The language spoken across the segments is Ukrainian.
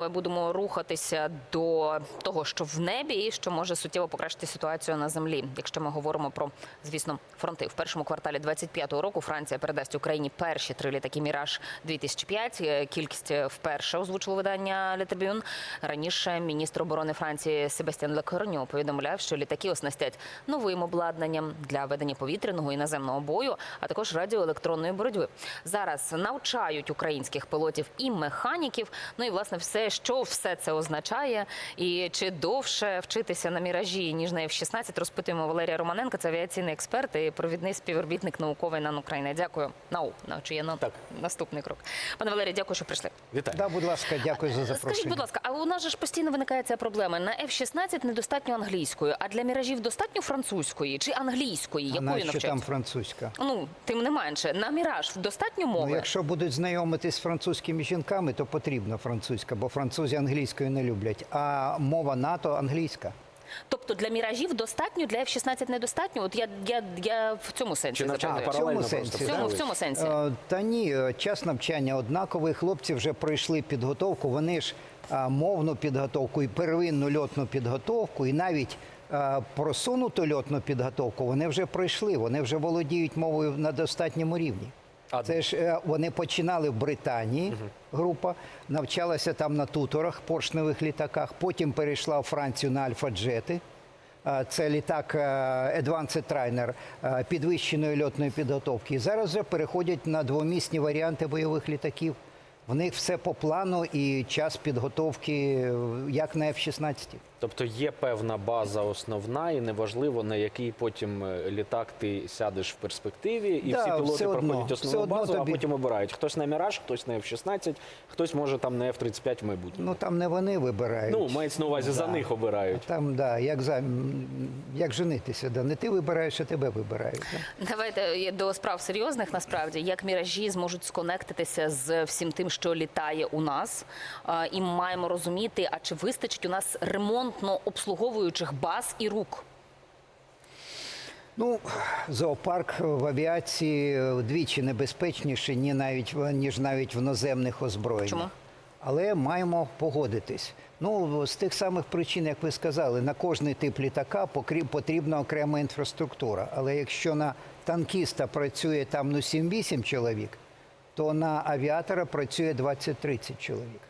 Ми будемо рухатися до того, що в небі, і що може суттєво покращити ситуацію на землі. Якщо ми говоримо про, звісно, фронти в першому кварталі 25-го року, Франція передасть Україні перші три літаки Міраж 2005 Е, Кількість е, вперше озвучило видання Le Раніше міністр оборони Франції Себастьян Лекорньо повідомляв, що літаки оснастять новим обладнанням для ведення повітряного і наземного бою, а також радіоелектронної боротьби. Зараз навчають українських пілотів і механіків. Ну і власне все, що все це означає, і чи довше вчитися на міражі ніж на F-16, розпитуємо Валерія Романенка. Це авіаційний експерт і провідний співробітник науковий НАН України. Дякую. Нау, чи є на Так. наступний крок. Пане Валерій, дякую, що прийшли. Вітаю. Да, будь ласка, дякую за запрошення. Скажіть, будь ласка, а у нас же ж постійно виникає ця проблема. На F-16 недостатньо англійської, а для міражів достатньо французької чи англійської? А Якою нащо навчаються? там французька? Ну, тим не менше, на міраж достатньо мови. Ну, якщо будуть знайомитись з французькими жінками, то потрібна французька, бо французи англійською не люблять. А мова НАТО англійська. Тобто для міражів достатньо, для F-16 недостатньо. От я, я, я в цьому сенсі запитую. в цьому сенсі, просто В цьому, в цьому сенсі. Та ні, е, час навчання однаковий. Хлопці вже пройшли підготовку. Вони ж е, мовну підготовку і первинну льотну підготовку, і навіть е, просунуту льотну підготовку вони вже пройшли. Вони вже володіють мовою на достатньому рівні. Це ж е, вони починали в Британії. Група навчалася там на туторах, поршневих літаках. Потім перейшла в Францію на альфа-джети. Це літак е, Advanced Trainer е, підвищеної льотної підготовки. І зараз вже переходять на двомісні варіанти бойових літаків. В них все по плану і час підготовки, як на F-16. Тобто є певна база основна, і неважливо на який потім е, літак ти сядеш в перспективі, і Да, всі пілоти все одно, проходять все основну одно базу, тобі- а потім обирають. Хтось на Міраж, хтось на F-16, хтось може там на F-35 в майбутньому. Ну там не вони вибирають. Ну, мається на увазі, за них обирають. Там, да, як, за, як женитися, да. не ти вибираєш, а тебе вибирають. Да. Давайте до справ серйозних. Насправді, як міражі зможуть сконектитися з всім тим, що літає у нас, і маємо розуміти, а чи вистачить у нас ремонтно обслуговуючих баз і рук. Ну, зоопарк в авіації вдвічі небезпечніший, ні навіть, ніж навіть в наземних озброєннях. Чому? Але маємо погодитись. Ну, з тих самих причин, як ви сказали, на кожний тип літака потрібна окрема інфраструктура. Але якщо на танкіста працює там ну 7-8 чоловік, то на авіатора працює 20-30 чоловік.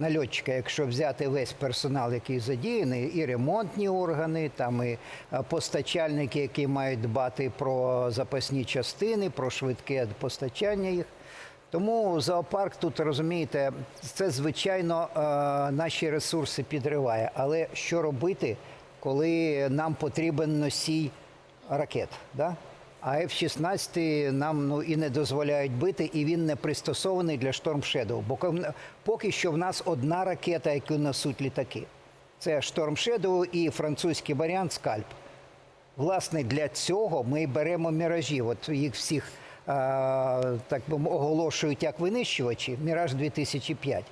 На льотчика, якщо взяти весь персонал, який задіяний, і ремонтні органи, там і е, постачальники, які мають дбати про запасні частини, про швидке постачання їх. Тому зоопарк тут розумієте, це звичайно е, наші ресурси підриває. Але що робити, коли нам потрібен носій ракет? Да? А F-16 нам ну і не дозволяють бити, і він не пристосований для Storm Shadow. Бо поки що в нас одна ракета, яку несуть літаки. Це Storm Shadow і французький варіант Скальп. Власне, для цього ми беремо міражі. От їх всіх е, так би оголошують як винищувачі. Міраж 2005.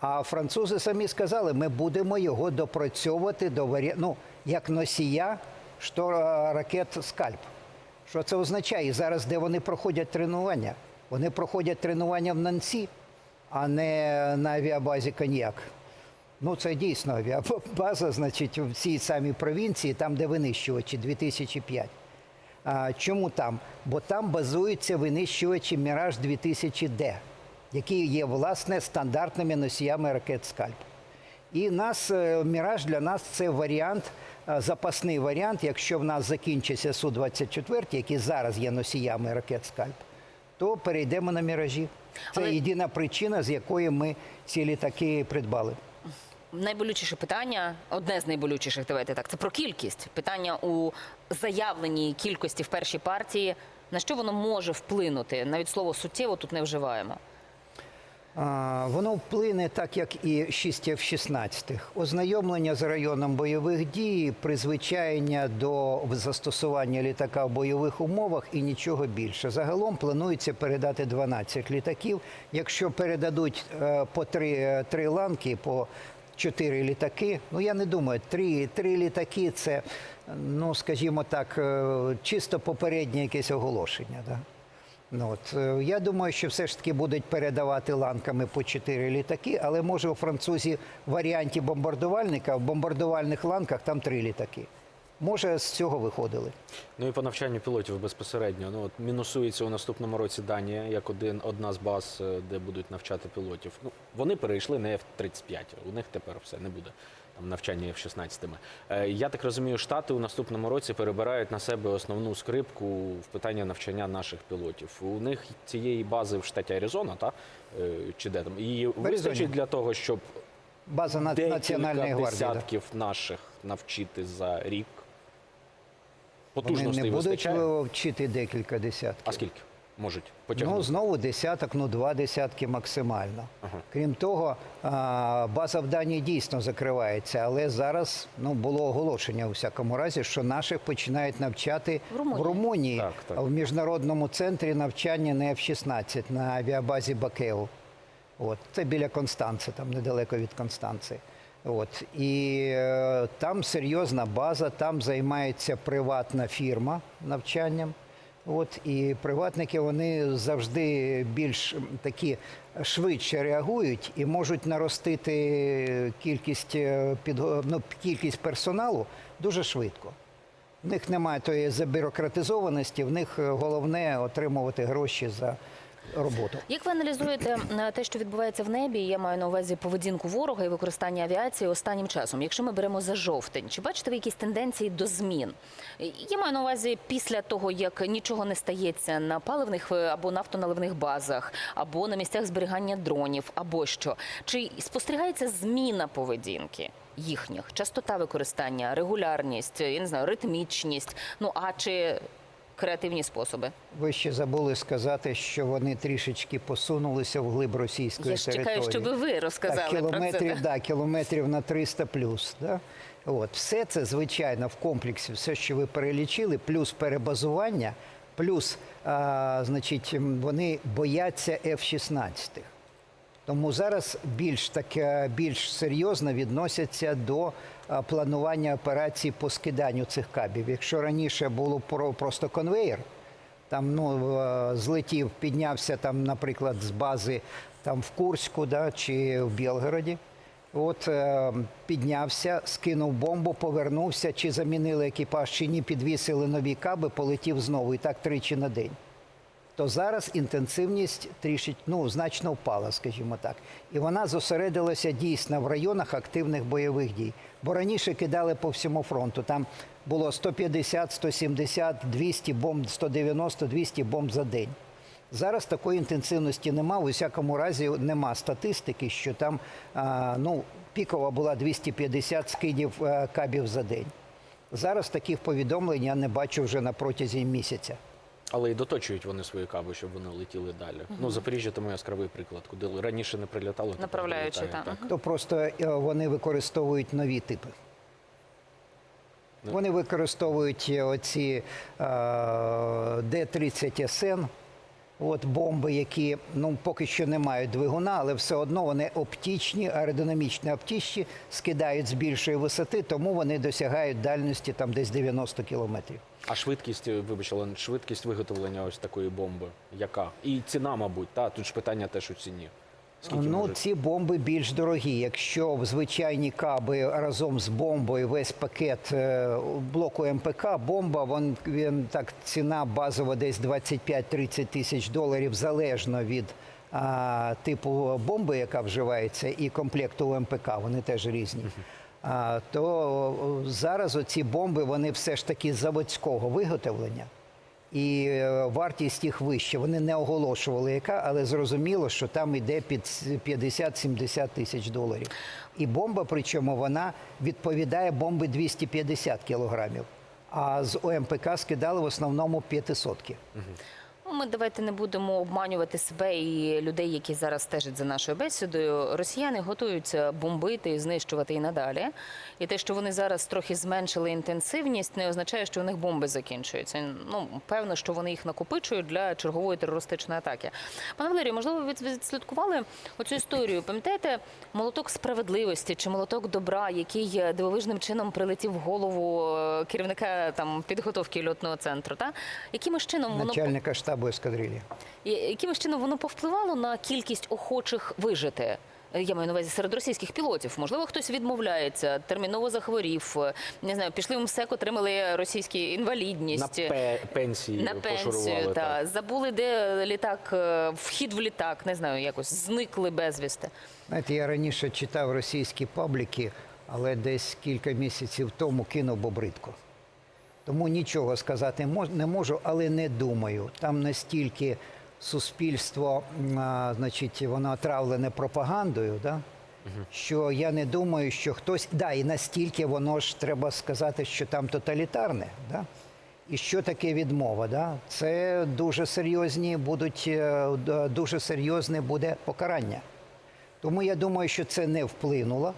А французи самі сказали, ми будемо його допрацьовувати до варі... ну, як носія що, ракет Скальп. Що це означає? Зараз, де вони проходять тренування? Вони проходять тренування в Нансі, а не на авіабазі Коньяк. Ну, це дійсно авіабаза, значить, в цій самій провінції, там, де винищувачі 2005. А, чому там? Бо там базуються винищувачі Міраж 2000D, які є власне стандартними носіями ракет Скальп. І нас е, Міраж для нас це варіант, е, запасний варіант. Якщо в нас закінчиться Су-24, які зараз є носіями ракет Скальп, то перейдемо на міражі. Це Але- єдина причина, з якої ми ці літаки придбали. Найболючіше питання, одне з найболючіших, давайте так, це про кількість. Питання у заявленій кількості в першій партії. На що воно може вплинути? Навіть слово суттєво тут не вживаємо. Воно вплине так, як і 6 F-16. Ознайомлення з районом бойових дій, призвичаєння до застосування літака в бойових умовах і нічого більше. Загалом планується передати 12 літаків. Якщо передадуть е, по три, е, три ланки, по чотири літаки, ну я не думаю, три, три літаки це, ну скажімо так, е, чисто попереднє якесь оголошення. Да? Ну, от, е, я думаю, що все ж таки будуть передавати ланками по чотири літаки, але може у французів в варіанті бомбардувальника в бомбардувальних ланках там три літаки. Може, з цього виходили. Ну і по навчанню пілотів безпосередньо. Ну от мінусується у наступному році Данія як один одна з баз, е, де будуть навчати пілотів. Ну вони перейшли на F-35, У них тепер все не буде там навчання F-16. Е, Я так розумію, штати у наступному році перебирають на себе основну скрипку в питання навчання наших пілотів. У них цієї бази в штаті Аризона, та е, чи де там її вистачить для того, щоб База на- Національної гвардії. да. десятків наших навчити за рік. Вони не будуть вистачає. вчити декілька десятків. А скільки можуть потягнути? Ну, знову десяток, ну два десятки максимально. Крім того, база в Данії дійсно закривається, але зараз ну, було оголошення у всякому разі, що наших починають навчати В Румунії. в Румунії Так, так. в міжнародному центрі навчання на F-16 на авіабазі Бакеу. От, це біля Констанци, там недалеко від Констанци. От, і е, там серйозна база, там займається приватна фірма навчанням. От, і приватники вони завжди більш такі швидше реагують і можуть наростити кількість, під, ну, кількість персоналу дуже швидко. В них немає тої забюрократизованості, в них е, головне отримувати гроші за роботу. Як ви аналізуєте е, те, що відбувається в небі? Я маю на увазі поведінку ворога і використання авіації останнім часом. Якщо ми беремо за жовтень, чи бачите ви якісь тенденції до змін? Я маю на увазі після того, як нічого не стається на паливних е, або нафтоналивних базах, або на місцях зберігання дронів, або що. Чи спостерігається зміна поведінки? Їхніх частота використання, регулярність, я не знаю, ритмічність. Ну а чи креативні способи? Ви ще забули сказати, що вони трішечки посунулися в глиб російської Я ж території. чекаю, щоб ви розказали так, про це. кілометрів, да, кілометрів на 300 плюс. Да? От. Все це, звичайно, в комплексі, все, що ви перелічили, плюс перебазування, плюс, а, значить, вони бояться F-16. Тому зараз більш таке більш серйозно відносяться до планування операцій по скиданню цих кабів. Якщо раніше було просто конвейер, там ну е, злетів, піднявся там, наприклад, з бази там в Курську, да, чи в Білгороді. От е, піднявся, скинув бомбу, повернувся, чи замінили екіпаж, чи ні, підвісили нові каби, полетів знову. І так тричі на день то зараз інтенсивність трішки ну, значно впала, скажімо так. І вона зосередилася дійсно в районах активних бойових дій. Бо раніше кидали по всьому фронту. Там було 150, 170, 200 бомб, 190, 200 бомб за день. Зараз такої інтенсивності нема. В усякому разі нема статистики, що там ну, пікова була 250 скидів е, кабів за день. Зараз таких повідомлень я не бачу вже на протязі місяця. Але і доточують вони свої каби, щоб вони летіли далі. Ну, Запоріжжя тому яскравий приклад, куди раніше не прилітало. Направляючи, прилітає, так. То просто е, вони використовують нові типи. Ну. Вони використовують е, оці е, Д-30СН, от бомби, які ну, поки що не мають двигуна, але все одно вони оптичні, аеродинамічні оптичні, скидають з більшої висоти, тому вони досягають дальності там десь 90 кілометрів. А швидкість, е, вибач, Олен, швидкість виготовлення ось такої бомби, яка? І ціна, мабуть, та тут ж питання теж у ціні. Скільки ну, може? ці бомби більш дорогі. Якщо в звичайні каби разом з бомбою весь пакет е, блоку МПК, бомба, він, він так ціна базова десь 25-30 тисяч доларів, залежно від а, типу бомби, яка вживається, і комплекту МПК. Вони теж різні. То зараз оці бомби вони все ж таки заводського виготовлення. І е, вартість їх вища. Вони не оголошували, яка, але зрозуміло, що там йде під 50-70 тисяч доларів. І бомба, причому вона відповідає бомби 250 кілограмів. А з ОМПК скидали в основному 500. Ну, Ми давайте не будемо обманювати себе і людей, які зараз стежать за нашою бесідою. Росіяни готуються бомбити і знищувати і надалі. І те, що вони зараз трохи зменшили інтенсивність, не означає, що у них бомби закінчуються. Ну певно, що вони їх накопичують для чергової терористичної атаки. Пане Валерію, можливо, ви відслідкували оцю історію. Пам'ятаєте, молоток справедливості чи молоток добра, який дивовижним чином прилетів в голову е, керівника там підготовки льотного центру? Та якимось чином воно Начальника штабу штабу ескадрилі. Якимось чином воно повпливало на кількість охочих вижити? Е, Я маю на увазі серед російських пілотів. Можливо, хтось відмовляється, терміново захворів. е, Не знаю, пішли в МСЕК, отримали російські На інвалідність. пе- пенсії На пенсію, та так. забули, де літак, е, вхід в літак, не знаю, якось зникли безвісти. Знаєте, я раніше читав російські пабліки, але десь кілька місяців тому кинув бобритку. Тому нічого сказати не можу, але не думаю. Там настільки суспільство, значить, воно отравлене пропагандою, да? що я не думаю, що хтось. Да, і настільки воно ж треба сказати, що там тоталітарне. Да? І що таке відмова? Да? Це дуже серйозні будуть, е, дуже серйозне буде покарання. Тому я думаю, що це не вплинуло.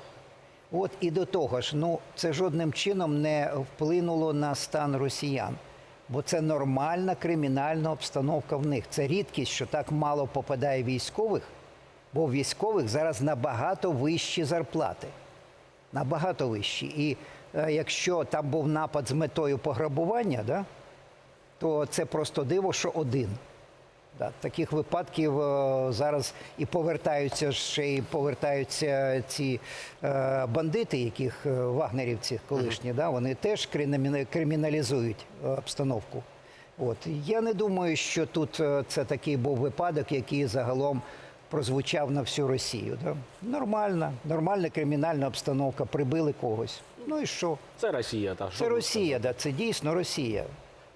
От і до того ж, ну це жодним чином не вплинуло на стан росіян, бо це нормальна кримінальна обстановка в них. Це рідкість, що так мало попадає військових, бо в військових зараз набагато вищі зарплати. Набагато вищі. І е, якщо там був напад з метою пограбування, да, то це просто диво, що один. Да, таких випадків е, зараз і повертаються ще і повертаються ці е, бандити, яких е, вагнерівці колишні, да, вони теж криміналізують обстановку. От я не думаю, що тут це такий був випадок, який загалом прозвучав на всю Росію. Да? Нормальна, нормальна кримінальна обстановка, прибили когось. Ну і що? Це Росія, так. Це Росія, да, це дійсно Росія.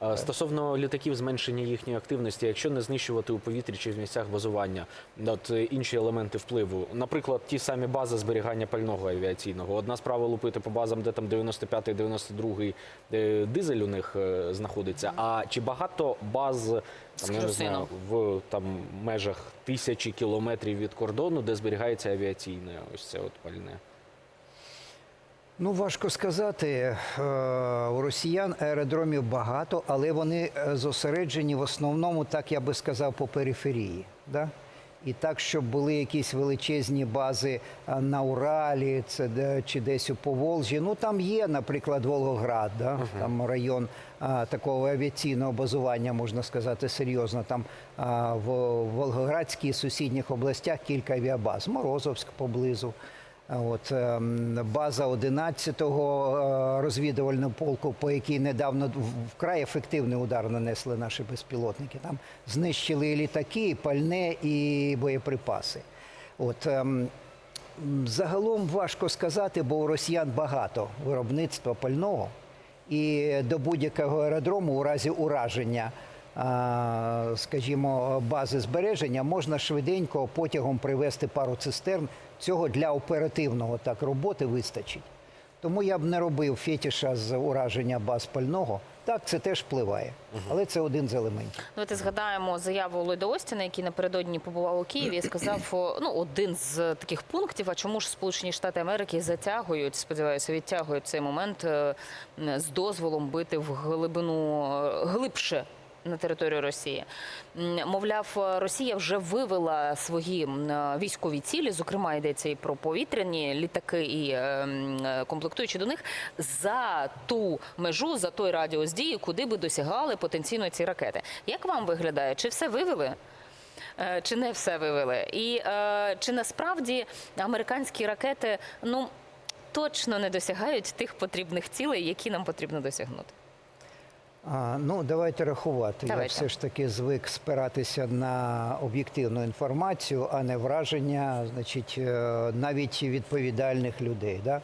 А Стосовно літаків, зменшення їхньої активності, якщо не знищувати у повітрі чи в місцях базування, от е, інші елементи впливу, наприклад, ті самі бази зберігання пального авіаційного. Одна справа лупити по базам, де там 95-й, 92-й е, дизель у них е, знаходиться. А чи багато баз там, я не знаю, в там межах тисячі кілометрів від кордону, де зберігається авіаційне ось це от пальне? Ну, важко сказати. Е, У росіян аеродромів багато, але вони е, зосереджені в основному, так я би сказав, по периферії. Да? І так, щоб були якісь величезні бази на Уралі це чи десь у Поволжі. Ну там є, наприклад, Волгоград, да? там район а, такого авіаційного базування, можна сказати, серйозно. Там а, в Волгоградській і сусідніх областях кілька авіабаз, Морозовськ поблизу. От ем, база 11-го е, розвідувального полку, по якій недавно вкрай ефективний удар нанесли наші безпілотники. Там знищили і літаки, і пальне, і боєприпаси. От ем, загалом важко сказати, бо у росіян багато виробництва пального, і до будь-якого аеродрому у разі ураження. Скажімо, бази збереження можна швиденько потягом привезти пару цистерн. Цього для оперативного так роботи вистачить. Тому я б не робив фетіша з ураження баз пального. Так, це теж впливає, але це один з елементів. Давайте згадаємо заяву Ллойда Остіна, який напередодні побував у Києві і сказав ну один з таких пунктів. А чому ж Сполучені Штати Америки затягують, сподіваюся, відтягують цей момент е, з дозволом бити в глибину е, глибше. На територію Росії мовляв, Росія вже вивела свої військові цілі, зокрема йдеться і про повітряні літаки і е, м, комплектуючі до них за ту межу, за той радіус дії, куди би досягали потенційно ці ракети. Як вам виглядає? Чи все вивели? Е, Чи не все вивели? І е, чи насправді американські ракети ну точно не досягають тих потрібних цілей, які нам потрібно досягнути? А, ну, давайте рахувати. Давайте. Я все ж таки звик спиратися на об'єктивну інформацію, а не враження, значить, е, навіть відповідальних людей. Да?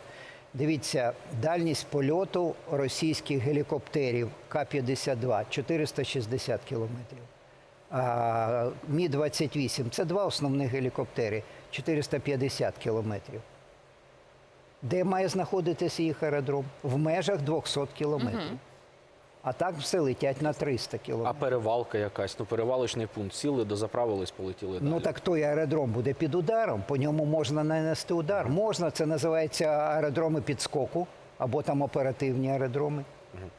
Дивіться, дальність польоту російських гелікоптерів К-52 460 кілометрів. А Мі-28 це два основних гелікоптери 450 кілометрів. Де має знаходитися їх аеродром? В межах 200 кілометрів. А так все летять на 300 кілометрів. А перевалка якась, ну перевалочний пункт. Сіли, дозаправились, полетіли далі. Ну так той аеродром буде під ударом, по ньому можна нанести удар. Можна, це називається аеродроми підскоку або там оперативні аеродроми.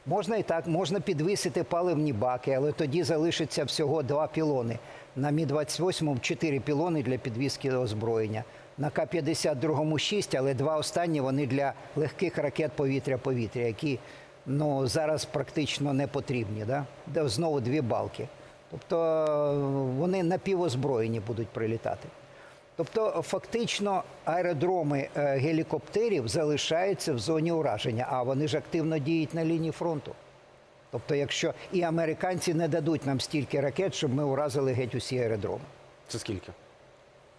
Можна і так, можна підвисити паливні баки, але тоді залишиться всього два пілони. На Мі-28 чотири пілони для підвіски озброєння. На К-52 шість, але два останні вони для легких ракет повітря-повітря, які ну, зараз практично не потрібні. Да? Де знову дві балки. Тобто е, вони напівозброєні будуть прилітати. Тобто, фактично, аеродроми е, гелікоптерів залишаються в зоні ураження, а вони ж активно діють на лінії фронту. Тобто, якщо і американці не дадуть нам стільки ракет, щоб ми уразили геть усі аеродроми. Це скільки?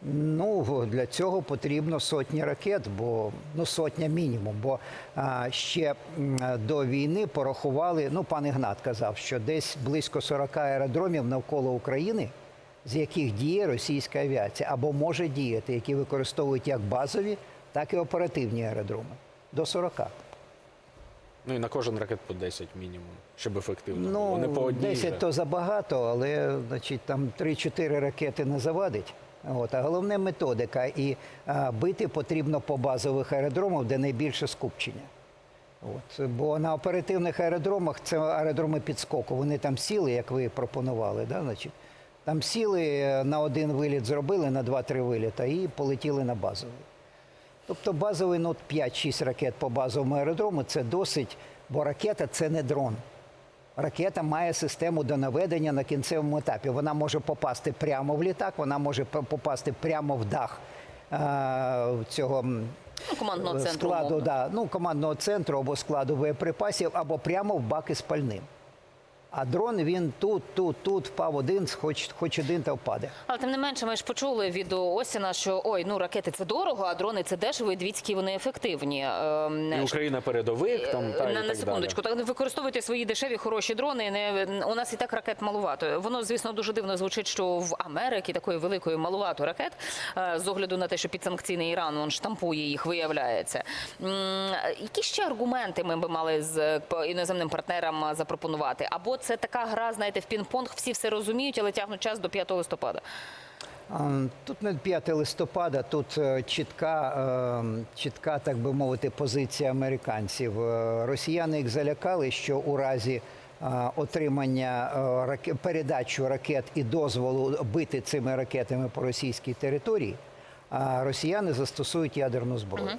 Ну для цього потрібно сотні ракет, бо ну сотня мінімум. Бо а, ще до війни порахували. Ну, пан Ігнат казав, що десь близько 40 аеродромів навколо України, з яких діє російська авіація, або може діяти, які використовують як базові, так і оперативні аеродроми. До 40. Ну і на кожен ракет по 10 мінімум, щоб ефективно. було. Ну, Вони по одній 10 же. то забагато, але значить, там 3-4 ракети не завадить. От, а головне методика. І а, бити потрібно по базових аеродромах, де найбільше скупчення. От, бо на оперативних аеродромах це аеродроми підскоку. Вони там сіли, як ви пропонували. Да? Значить, там сіли е, на один виліт зробили, на 2-3 виліта і полетіли на базовий. Тобто базовий ну, 5-6 ракет по базовому аеродрому це досить, бо ракета це не дрон. Ракета має систему до наведення на кінцевому етапі. Вона може попасти прямо в літак, вона може попасти прямо в дах е, цього Ну, командного центру. складу, центру, да, ну, командного центру або складу боєприпасів, або прямо в баки з пальним. А дрон він тут, тут, тут впав один, хоч, хоч один та впаде. Але тим не менше, ми ж почули від Осіна, що ой, ну ракети це дорого, а дрони це дешево, і дивіться, які вони ефективні. Ем, І Україна передовик там та, і на, так на секундочку, далі. так використовуйте свої дешеві хороші дрони. Не у нас і так ракет малувато. Воно, звісно, дуже дивно звучить, що в Америці такої великої малувато ракет е, з огляду на те, що підсанкційний Іран він штампує їх, виявляється. Які ще аргументи ми би мали з е, іноземним партнерам е, запропонувати? Або це така гра, знаєте, в пінг-понг, всі все розуміють, але тягнуть час до 5 листопада. Тут не 5 листопада, тут чітка, е, чітка, так би мовити, позиція американців. Е, Росіяни їх залякали, що у разі е, отримання передачу ракет і дозволу бити цими ракетами по російській території, росіяни застосують ядерну зброю.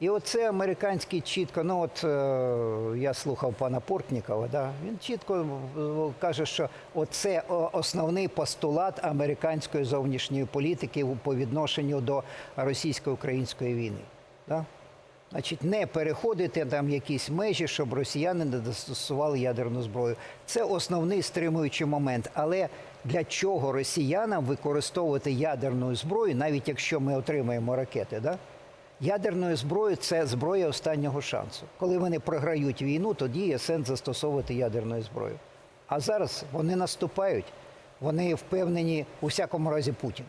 І оце американський чітко. Ну от е, я слухав пана Портнікова, да, він чітко е, каже, що оце основний постулат американської зовнішньої політики по відношенню до російсько-української війни. Да? Значить, не переходити там якісь межі, щоб росіяни не застосували ядерну зброю. Це основний стримуючий момент. Але для чого росіянам використовувати ядерну зброю, навіть якщо ми отримаємо ракети? Да? Ядерною зброєю це зброя останнього шансу. Коли вони програють війну, тоді є сенс застосовувати ядерну зброю. А зараз вони наступають, вони впевнені, у всякому разі, Путін.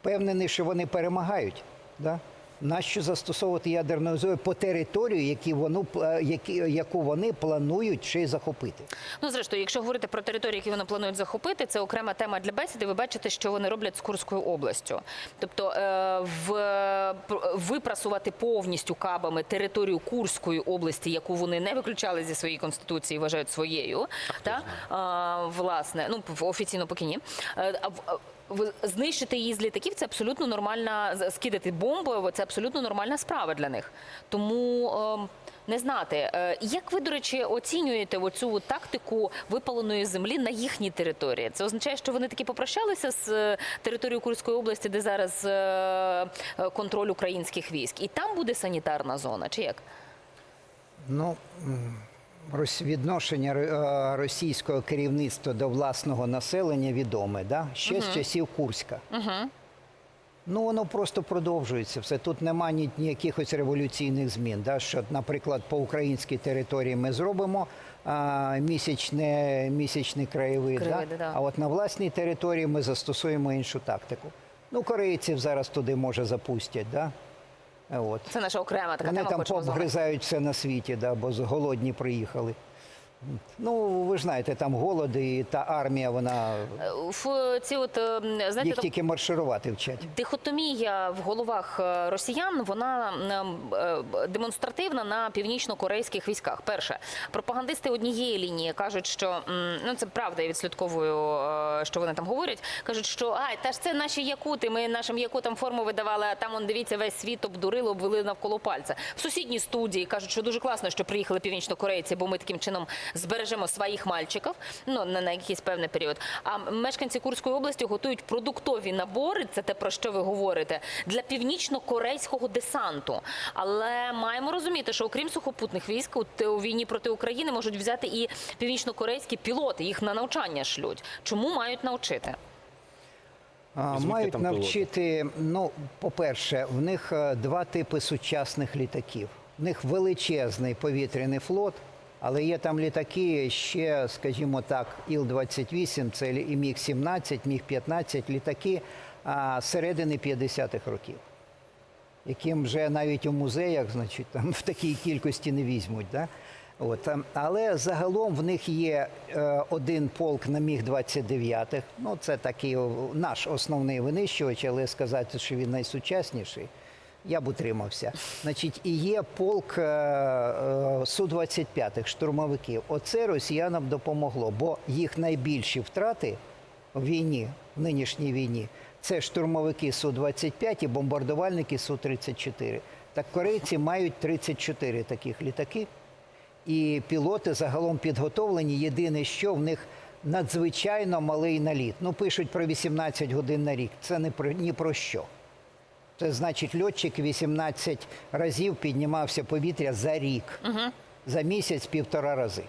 Впевнений, що вони перемагають. Да? Нащо застосовувати ядерну зброю по територію, які воно, пла- які, яку вони планують ще й захопити? Ну, зрештою, якщо говорити про території, які вони планують захопити, це окрема тема для бесіди. Ви бачите, що вони роблять з Курською областю. Тобто е, в, пр- випрасувати повністю кабами територію Курської області, яку вони не виключали зі своєї конституції, вважають своєю. Та? А, власне, ну офіційно поки ні. Знищити її з літаків це абсолютно нормальна скидати бомбу. Це абсолютно нормальна справа для них. Тому ем, не знати, Е, як ви, до речі, оцінюєте оцю тактику випаленої землі на їхній території? Це означає, що вони таки попрощалися з е, територією Курської області, де зараз е, контроль українських військ, і там буде санітарна зона, чи як? Ну, відношення е, російського керівництва до власного населення відоме, да? ще з часів Курська. Ну, воно просто продовжується. Все тут нема ні, ніякихось революційних змін. Да? Що, наприклад, по українській території ми зробимо а, місячне, місячний краєвид, Краєвиди, да? да. а от на власній території ми застосуємо іншу тактику. Ну, корейців зараз туди може запустять. Да? От. Це наша окрема така Вони тема. там хочемо з вами. пообгризають все на світі, да, бо з- голодні приїхали. Ну, ви ж знаєте, там голоди, і та армія, вона В ці от е, знаєте, їх тільки марширувати вчать. Дихотомія в головах е, росіян вона е, демонстративна на північно-корейських військах. Перше, пропагандисти однієї лінії кажуть, що ну це правда, я відслідковую, е, що вони там говорять. кажуть, що ай, та ж це наші якути. Ми нашим якутам форму видавали, а там он дивіться, весь світ обдурили, обвели навколо пальця. В сусідній студії кажуть, що дуже класно, що приїхали північно-корейці, бо ми таким чином збережемо своїх мальчиків, ну на, на якийсь певний період. А мешканці Курської області готують продуктові набори. Це те про що ви говорите для північно-корейського десанту. Але маємо розуміти, що окрім сухопутних військ, у, у війні проти України можуть взяти і північно-корейські пілоти. Їх на навчання шлють. Чому мають навчити? А, Звідки Мають навчити. Ну, по-перше, в них е, два типи сучасних літаків. В них величезний повітряний флот, але є там літаки ще, скажімо так, Іл-28, це і Міг-17, Міг-15, літаки середини 50-х років, яким вже навіть у музеях, значить, там в такій кількості не візьмуть. Да? От, але загалом в них є е, один полк на Міг-29. Ну, це такий наш основний винищувач, але сказати, що він найсучасніший, я б утримався. Значить, і є полк е, е, Су-25 штурмовиків. Оце росіянам допомогло, бо їх найбільші втрати в війні, в нинішній війні, це штурмовики Су-25 і бомбардувальники Су-34. Так корейці мають 34 таких літаки. І пілоти загалом підготовлені. Єдине, що в них надзвичайно малий наліт. Ну, пишуть про 18 годин на рік. Це не про ні про що. Це значить, льотчик 18 разів піднімався повітря за рік, за місяць півтора рази.